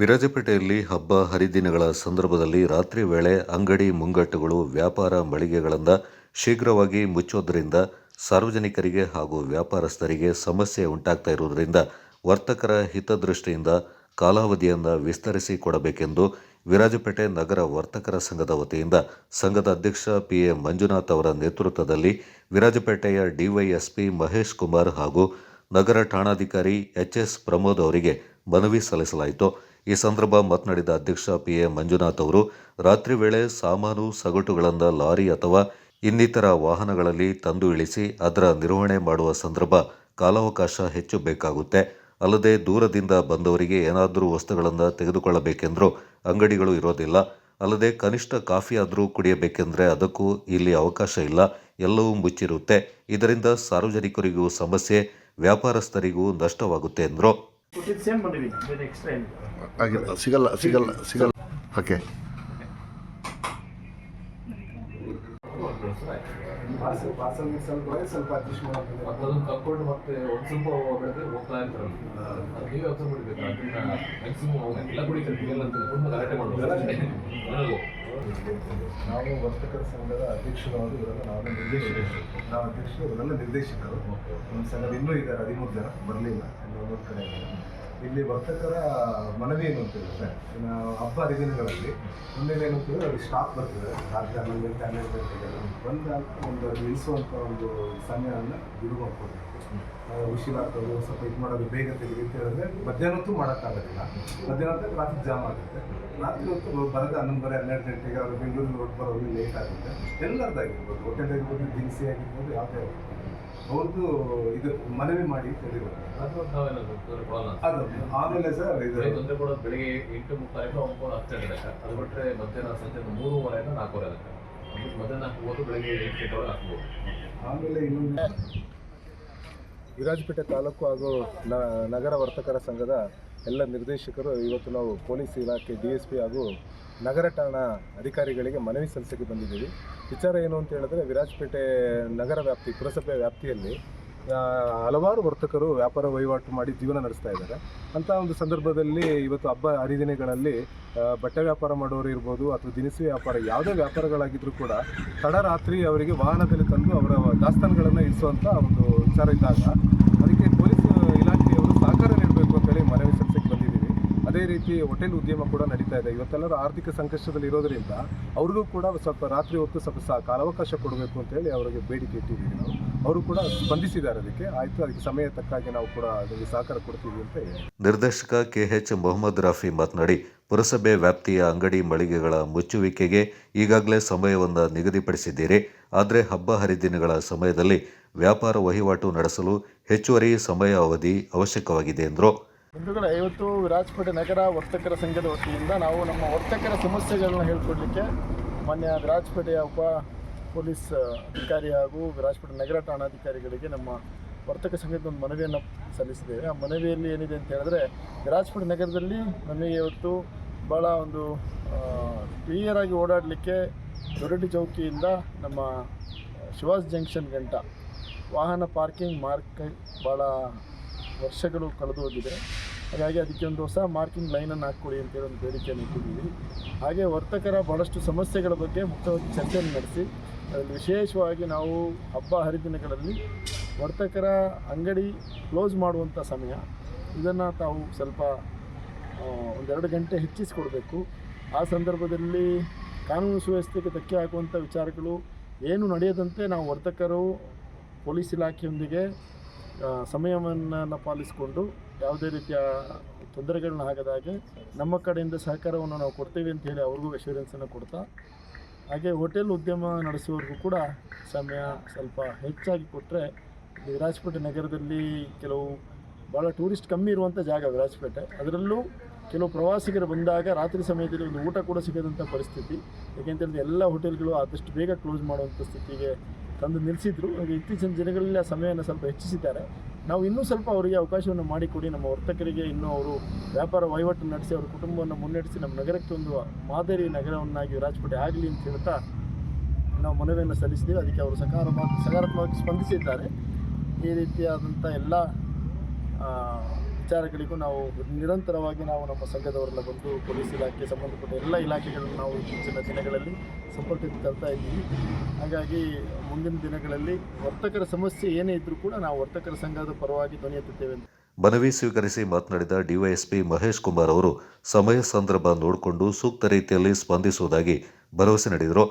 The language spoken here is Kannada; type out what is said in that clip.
ವಿರಾಜಪೇಟೆಯಲ್ಲಿ ಹಬ್ಬ ಹರಿದಿನಗಳ ಸಂದರ್ಭದಲ್ಲಿ ರಾತ್ರಿ ವೇಳೆ ಅಂಗಡಿ ಮುಂಗಟ್ಟುಗಳು ವ್ಯಾಪಾರ ಮಳಿಗೆಗಳಿಂದ ಶೀಘ್ರವಾಗಿ ಮುಚ್ಚೋದ್ರಿಂದ ಸಾರ್ವಜನಿಕರಿಗೆ ಹಾಗೂ ವ್ಯಾಪಾರಸ್ಥರಿಗೆ ಸಮಸ್ಯೆ ಉಂಟಾಗ್ತಾ ಇರುವುದರಿಂದ ವರ್ತಕರ ಹಿತದೃಷ್ಟಿಯಿಂದ ಕಾಲಾವಧಿಯನ್ನು ವಿಸ್ತರಿಸಿ ಕೊಡಬೇಕೆಂದು ವಿರಾಜಪೇಟೆ ನಗರ ವರ್ತಕರ ಸಂಘದ ವತಿಯಿಂದ ಸಂಘದ ಅಧ್ಯಕ್ಷ ಪಿ ಎ ಮಂಜುನಾಥ್ ಅವರ ನೇತೃತ್ವದಲ್ಲಿ ವಿರಾಜಪೇಟೆಯ ಡಿವೈಎಸ್ಪಿ ಮಹೇಶ್ ಕುಮಾರ್ ಹಾಗೂ ನಗರ ಠಾಣಾಧಿಕಾರಿ ಎಚ್ ಎಸ್ ಪ್ರಮೋದ್ ಅವರಿಗೆ ಮನವಿ ಸಲ್ಲಿಸಲಾಯಿತು. ಈ ಸಂದರ್ಭ ಮಾತನಾಡಿದ ಅಧ್ಯಕ್ಷ ಪಿ ಎ ಮಂಜುನಾಥ್ ಅವರು, ರಾತ್ರಿ ವೇಳೆ ಸಾಮಾನು, ಸಗಟುಗಳನ್ನು ಲಾರಿ ಅಥವಾ ಇನ್ನಿತರ ವಾಹನಗಳಲ್ಲಿ ತಂದು ಇಳಿಸಿ ಅದರ ನಿರ್ವಹಣೆ ಮಾಡುವ ಸಂದರ್ಭ ಕಾಲಾವಕಾಶ ಹೆಚ್ಚು ಬೇಕಾಗುತ್ತೆ. ಅಲ್ಲದೆ ದೂರದಿಂದ ಬಂದವರಿಗೆ ಏನಾದರೂ ವಸ್ತುಗಳನ್ನು ತೆಗೆದುಕೊಳ್ಳಬೇಕೆಂದರೂ ಅಂಗಡಿಗಳು ಇರೋದಿಲ್ಲ. ಅಲ್ಲದೆ ಕನಿಷ್ಠ ಕಾಫಿ ಆದರೂ ಕುಡಿಯಬೇಕೆಂದರೆ ಅದಕ್ಕೂ ಇಲ್ಲಿ ಅವಕಾಶ ಇಲ್ಲ. ಎಲ್ಲವೂ ಮುಚ್ಚಿರುತ್ತೆ. ಇದರಿಂದ ಸಾರ್ವಜನಿಕರಿಗೂ ಸಮಸ್ಯೆ, ವ್ಯಾಪಾರಸ್ಥರಿಗೂ ನಷ್ಟವಾಗುತ್ತೆ ಎಂದರು ಕೊಟ್ಟಿದ್ದು ಸೇಮ್ ಬಂದಿವಿ ಬೇರೆ ಎಕ್ಸ್ಟ್ರಾ ಏನಿಲ್ಲ ಆಗಿಲ್ಲ ಸಿಗಲ್ಲ ಸಿಗಲ್ಲ ಸಿಗಲ್ಲ. ಓಕೆ ಪಾರ್ಸಲ್ ಪಾರ್ಸಲ್ ಮಿಕ್ಸಲ್ ಸ್ವಲ್ಪ ಅಡ್ಜಸ್ಟ್ ಅದನ್ನು ಮತ್ತೆ ಒಂದು ಸ್ವಲ್ಪ ಬೆಳೆದ್ರೆ ಹೋಗ್ತಾ ಇರ್ತಾರಲ್ಲ ಅದು ನೀವೇ ಅಬ್ಸರ್ವ್ ಮಾಡಬೇಕು. ಅದನ್ನ ಮ್ಯಾಕ್ಸಿಮಮ್ ಎಲ್ಲ ಕುಡಿತಾರೆ. ಬಿಗಲ್ ಅಂತ ತುಂಬ ಗಲಾಟೆ ಮಾಡಬೇಕು ನಾವು ವರ್ತಕರ ಸಂಘದ ಅಧ್ಯಕ್ಷರಾದ್ರು ಇವರೆಲ್ಲ ನಾವು ನಿರ್ದೇಶಕರು. ನಾವು ಅಧ್ಯಕ್ಷರು ಇವರೆಲ್ಲ ನಿರ್ದೇಶಕರು. ನಮ್ಮ ಸಂಘದ ಇನ್ನೂ ಇದ್ದಾರೆ ಹದಿಮೂರು ಜನ. ಬರಲಿಲ್ಲ. ಒಂದೊಂದು ಕಡೆ ಇದ್ದಾರೆ. ಇಲ್ಲಿ ವರ್ತಕರ ಮನವಿ ಏನು ಅಂತ ಹೇಳಿದ್ರೆ ಹಬ್ಬ ಹರಿದಿನಗಳಲ್ಲಿ ಮುಂದಿನ ಏನು ಅಂತ ಹೇಳಿದ್ರೆ ಅಲ್ಲಿ ಸ್ಟಾಪ್ ಬರ್ತದೆ ರಾತ್ರಿ ಹನ್ನೊಂದು ಗಂಟೆ ಹನ್ನೆರಡು ಗಂಟೆಗೆಲ್ಲ ಬಂದಾಗ ಒಂದು ನಿಲ್ಲಿಸುವಂಥ ಒಂದು ಸಮಯವನ್ನು ಬಿಡು ಮಾಡ್ಕೊಡ್ಬೇಕು ಉಸಿರಾಗ್ತದೆ ಸ್ವಲ್ಪ ಇದು ಮಾಡೋದು ಬೇಗ ತೆಗೆದು ಅಂತ ಹೇಳಿದ್ರೆ ಮಧ್ಯಾಹ್ನ ಹೊತ್ತು ಮಾಡೋಕ್ಕಾಗೋದಿಲ್ಲ. ಮಧ್ಯಾಹ್ನ ಹೊತ್ತು ಜಾಮ್ ಆಗುತ್ತೆ. ರಾತ್ರಿ ಹೊತ್ತು ಬರೋದು ಹನ್ನೊಂದುವರೆ ಹನ್ನೆರಡು ಗಂಟೆಗೆ ಅವರು ಬೆಂಗಳೂರಿಗೆ ಹೊರಟು ಬರೋದು ಲೇಟ್ ಆಗುತ್ತೆ. ಎಲ್ಲರದ್ದಾಗಿರ್ಬೋದು ಹೋಟೆಲ್ ಆಗಿರ್ಬೋದು ದಿನಸಿ ಆಗಿರ್ಬೋದು, ಯಾವುದೇ ಆಗಿರ್ಬೋದು. ಅವ್ರದ್ದು ಇದು ಮನವಿ ಮಾಡಿ ತಿಳಿಬೇಕು ಅದು ಆಮೇಲೆ ಸರ್ ಇದು ತೊಂದರೆ ಕೊಡೋದು ಬೆಳಿಗ್ಗೆ ಎಂಟು ಮುಕ್ಕಾಲಿಂದ ಒಂಬತ್ತು ಹತ್ತು ಗಂಟೆ. ತನಕ ಅದು ಬಿಟ್ಟರೆ ಮಧ್ಯಾಹ್ನ ಸಂಜೆ ಮೂರುವರೆಯಿಂದ ನಾಲ್ಕೂವರೆ ತನಕ ಮಧ್ಯಾಹ್ನ ಹಾಕ್ಬೋದು ಬೆಳಿಗ್ಗೆ ಎಂಟು ಗಂಟೆ ಹಾಕ್ಬೋದು. ಆಮೇಲೆ ಇನ್ನೊಂದು ವಿರಾಜಪೇಟೆ ತಾಲೂಕು ಹಾಗೂ ನ- ನಗರ ವರ್ತಕರ ಸಂಘದ ಎಲ್ಲ ನಿರ್ದೇಶಕರು ಇವತ್ತು ನಾವು ಪೊಲೀಸ್ ಇಲಾಖೆ, ಡಿ ಎಸ್ ಪಿ ಹಾಗೂ ನಗರ ಠಾಣಾ ಅಧಿಕಾರಿಗಳಿಗೆ ಮನವಿ ಸಲ್ಲಿಸಕ್ಕೆ ಬಂದಿದ್ದೀವಿ. ವಿಚಾರ ಏನು ಅಂತ ಹೇಳಿದ್ರೆ, ವಿರಾಜಪೇಟೆ ನಗರ ವ್ಯಾಪ್ತಿ, ಪುರಸಭೆ ವ್ಯಾಪ್ತಿಯಲ್ಲಿ ಹಲವಾರು ವರ್ತಕರು ವ್ಯಾಪಾರ ವಹಿವಾಟು ಮಾಡಿ ಜೀವನ ನಡೆಸ್ತಾ ಇದ್ದಾರೆ. ಅಂಥ ಒಂದು ಸಂದರ್ಭದಲ್ಲಿ ಇವತ್ತು ಹಬ್ಬ ಹರಿದಿನಗಳಲ್ಲಿ ಬಟ್ಟೆ ವ್ಯಾಪಾರ ಮಾಡೋರು ಇರ್ಬೋದು ಅಥವಾ ದಿನಸಿ ವ್ಯಾಪಾರ, ಯಾವುದೇ ವ್ಯಾಪಾರಗಳಾಗಿದ್ದರೂ ಕೂಡ ತಡರಾತ್ರಿ ಅವರಿಗೆ ವಾಹನದಲ್ಲಿ ತಂದು ಅವರ ದಾಸ್ತಾನುಗಳನ್ನು ಇಳಿಸುವಂಥ ಒಂದು ವಿಚಾರ ಇದ್ದಾಗ ಅದಕ್ಕೆ ಪೊಲೀಸ್ ಇಲಾಖೆಯವರು ಸಹಕಾರ ನೀಡಬೇಕು ಅಂತೇಳಿ ಮನವಿ ಸಲ್ಲಿಸಕ್ಕೆ ಬಂದಿದ್ದೀವಿ ಅದೇ ರೀತಿ ಹೋಟೆಲ್ ಉದ್ಯಮ ಕೂಡ ನಡೀತಾ ಇದೆ. ಇವತ್ತೆಲ್ಲರೂ ಆರ್ಥಿಕ ಸಂಕಷ್ಟದಲ್ಲಿ ಇರೋದರಿಂದ ಅವ್ರಿಗೂ ಕೂಡ ಸ್ವಲ್ಪ ರಾತ್ರಿ ಹೊತ್ತು ಸ್ವಲ್ಪ ಸಹ ಕಾಲಾವಕಾಶ ಕೊಡಬೇಕು ಅಂತೇಳಿ ಅವರಿಗೆ ಬೇಡಿಕೆ ಇಟ್ಟಿದ್ದೀವಿ ನಾವು. ಅವರು ಕೂಡ ಸ್ಪಂದಿಸಿದ್ದಾರೆ ಅದಕ್ಕೆ. ಆಯಿತು, ಅದಕ್ಕೆ ಸಮಯ ತಕ್ಕಾಗಿ ನಾವು ಕೂಡ ಅದಕ್ಕೆ ಸಹಕಾರ ಕೊಡ್ತೀವಿ ಅಂತ ಹೇಳಿ. ನಿರ್ದೇಶಕ ಕೆಎಚ್ ಮೊಹಮ್ಮದ್ ರಾಫಿ ಮಾತನಾಡಿ, ಪುರಸಭೆ ವ್ಯಾಪ್ತಿಯ ಅಂಗಡಿ ಮಳಿಗೆಗಳ ಮುಚ್ಚುವಿಕೆಗೆ ಈಗಾಗಲೇ ಸಮಯವನ್ನು ನಿಗದಿಪಡಿಸಿದ್ದೀರಿ. ಆದರೆ ಹಬ್ಬ ಹರಿದಿನಗಳ ಸಮಯದಲ್ಲಿ ವ್ಯಾಪಾರ ವಹಿವಾಟು ನಡೆಸಲು ಹೆಚ್ಚುವರಿ ಸಮಯ ಅವಧಿ ಅವಶ್ಯಕವಾಗಿದೆ ಎಂದರು. ಬಂಧುಗಳೇ, ಇವತ್ತು ವಿರಾಜಪೇಟೆ ನಗರ ವರ್ತಕರ ಸಂಘದ ವತಿಯಿಂದ ನಾವು ನಮ್ಮ ವರ್ತಕರ ಸಮಸ್ಯೆಗಳನ್ನ ಹೇಳ್ಕೊಡ್ಲಿಕ್ಕೆ ಮಾನ್ಯ ವಿರಾಜಪೇಟೆಯ ಉಪ ಪೊಲೀಸ್ ಅಧಿಕಾರಿ ಹಾಗೂ ವಿರಾಜಪೇಟೆ ನಗರ ಠಾಣಾಧಿಕಾರಿಗಳಿಗೆ ನಮ್ಮ ವರ್ತಕ ಸಂಘದ ಒಂದು ಮನವಿಯನ್ನು ಸಲ್ಲಿಸಿದ್ದೇವೆ. ಆ ಮನವಿಯಲ್ಲಿ ಏನಿದೆ ಅಂತ ಹೇಳಿದ್ರೆ, ವಿರಾಜಪೇಟೆ ನಗರದಲ್ಲಿ ನಮಗೆ ಇವತ್ತು ಭಾಳ ಒಂದು ಕ್ಲಿಯರ್ ಆಗಿ ಓಡಾಡಲಿಕ್ಕೆ ದೊರಟಿ ಚೌಕಿಯಿಂದ ನಮ್ಮ ಶಿವಾಸ್ ಜಂಕ್ಷನ್ ಗಂಟ ವಾಹನ ಪಾರ್ಕಿಂಗ್ ಮಾರ್ಕ್ ಭಾಳ ವರ್ಷಗಳು ಕಳೆದು ಹೋಗಿದೆ. ಹಾಗಾಗಿ ಅದಕ್ಕೆ ಒಂದು ಹೊಸ ಮಾರ್ಕಿಂಗ್ ಲೈನನ್ನು ಹಾಕ್ಕೊಡಿ ಅಂತೇಳಿ ಒಂದು ಬೇಡಿಕೆಯನ್ನು ಇಟ್ಟಿದ್ದೀವಿ. ಹಾಗೆ ವರ್ತಕರ ಭಾಳಷ್ಟು ಸಮಸ್ಯೆಗಳ ಬಗ್ಗೆ ಮುಕ್ತವಾಗಿ ಚರ್ಚೆಯನ್ನು ನಡೆಸಿ, ಅದರಲ್ಲಿ ವಿಶೇಷವಾಗಿ ನಾವು ಹಬ್ಬ ಹರಿದಿನಗಳಲ್ಲಿ ವರ್ತಕರ ಅಂಗಡಿ ಕ್ಲೋಸ್ ಮಾಡುವಂಥ ಸಮಯ, ಇದನ್ನು ತಾವು ಸ್ವಲ್ಪ ಒಂದೆರಡು ಗಂಟೆ ಹೆಚ್ಚಿಸಿಕೊಡಬೇಕು. ಆ ಸಂದರ್ಭದಲ್ಲಿ ಕಾನೂನು ಸುವ್ಯವಸ್ಥೆಗೆ ಧಕ್ಕೆ ಹಾಕುವಂಥ ವಿಚಾರಗಳು ಏನು ನಡೆಯದಂತೆ ನಾವು ವರ್ತಕರು, ಪೊಲೀಸ್ ಇಲಾಖೆಯೊಂದಿಗೆ ಸಮಯವನ್ನು ಪಾಲಿಸಿಕೊಂಡು ಯಾವುದೇ ರೀತಿಯ ತೊಂದರೆಗಳನ್ನ ಆಗದ ಹಾಗೆ ನಮ್ಮ ಕಡೆಯಿಂದ ಸಹಕಾರವನ್ನು ನಾವು ಕೊಡ್ತೇವೆ ಅಂತ ಹೇಳಿ ಅವ್ರಿಗೂ ಅಶ್ಯೂರೆನ್ಸನ್ನು ಕೊಡ್ತಾ, ಹಾಗೆ ಹೋಟೆಲ್ ಉದ್ಯಮ ನಡೆಸುವವರಿಗೂ ಕೂಡ ಸಮಯ ಸ್ವಲ್ಪ ಹೆಚ್ಚಾಗಿ ಕೊಟ್ಟರೆ ವಿರಾಜಪೇಟೆ ನಗರದಲ್ಲಿ ಕೆಲವು ಭಾಳ ಟೂರಿಸ್ಟ್ ಕಮ್ಮಿ ಇರುವಂಥ ಜಾಗ ವಿರಾಜಪೇಟೆ. ಅದರಲ್ಲೂ ಕೆಲವು ಪ್ರವಾಸಿಗರು ಬಂದಾಗ ರಾತ್ರಿ ಸಮಯದಲ್ಲಿ ಒಂದು ಊಟ ಕೂಡ ಸಿಗದಂಥ ಪರಿಸ್ಥಿತಿ. ಏಕೆಂತೇಳಿದ್ರೆ ಎಲ್ಲ ಹೋಟೆಲ್ಗಳು ಆದಷ್ಟು ಬೇಗ ಕ್ಲೋಸ್ ಮಾಡುವಂಥ ಸ್ಥಿತಿಗೆ ತಂದು ನಿಲ್ಲಿಸಿದ್ರು. ಇತ್ತೀಚಿನ ದಿನಗಳಲ್ಲಿ ಆ ಸಮಯವನ್ನು ಸ್ವಲ್ಪ ಹೆಚ್ಚಿಸಿದ್ದಾರೆ. ನಾವು ಇನ್ನೂ ಸ್ವಲ್ಪ ಅವರಿಗೆ ಅವಕಾಶವನ್ನು ಮಾಡಿಕೊಡಿ. ನಮ್ಮ ವರ್ತಕರಿಗೆ ಇನ್ನೂ ಅವರು ವ್ಯಾಪಾರ ವಹಿವಾಟು ನಡೆಸಿ, ಅವರ ಕುಟುಂಬವನ್ನು ಮುನ್ನಡೆಸಿ, ನಮ್ಮ ನಗರಕ್ಕೆ ಒಂದು ಮಾದರಿ ನಗರವನ್ನಾಗಿ ವಿರಾಜಪೇಟೆ ಆಗಲಿ ಅಂತ ಹೇಳ್ತಾ ನಾವು ಮನವಿಯನ್ನು ಸಲ್ಲಿಸಿದ್ದೀವಿ. ಅದಕ್ಕೆ ಅವರು ಸಕಾರಾತ್ಮಕ ಸಕಾರಾತ್ಮಕವಾಗಿ ಸ್ಪಂದಿಸಿದ್ದಾರೆ. ಈ ರೀತಿಯಾದಂಥ ಎಲ್ಲ ವಿಚಾರಗಳಿಗೂ ನಾವು ನಿರಂತರವಾಗಿ ನಾವು ನಮ್ಮ ಸಂಘದವರೆಲ್ಲ ಬಂದು ಪೊಲೀಸ್ ಇಲಾಖೆ ಸಂಬಂಧಪಟ್ಟ ಎಲ್ಲ ಇಲಾಖೆಗಳನ್ನು ನಾವು ಇತ್ತೀಚಿನ ದಿನಗಳಲ್ಲಿ ಸಂಪರ್ಕಕ್ಕೆ ತರ್ತಾ ಇದ್ದೀವಿ. ಹಾಗಾಗಿ ಮುಂದಿನ ದಿನಗಳಲ್ಲಿ ವರ್ತಕರ ಸಮಸ್ಯೆ ಏನೇ ಇದ್ದರೂ ಕೂಡ ನಾವು ವರ್ತಕರ ಸಂಘದ ಪರವಾಗಿ ಧ್ವನಿ ಎತ್ತುತ್ತೇವೆ ಮನವಿ ಸ್ವೀಕರಿಸಿ ಮಾತನಾಡಿದ ಡಿವೈಎಸ್ಪಿ ಮಹೇಶ್ ಕುಮಾರ್ ಅವರು, ಸಮಯ ಸಂದರ್ಭ ನೋಡಿಕೊಂಡು ಸೂಕ್ತ ರೀತಿಯಲ್ಲಿ ಸ್ಪಂದಿಸುವುದಾಗಿ ಭರವಸೆ ನೀಡಿದರು.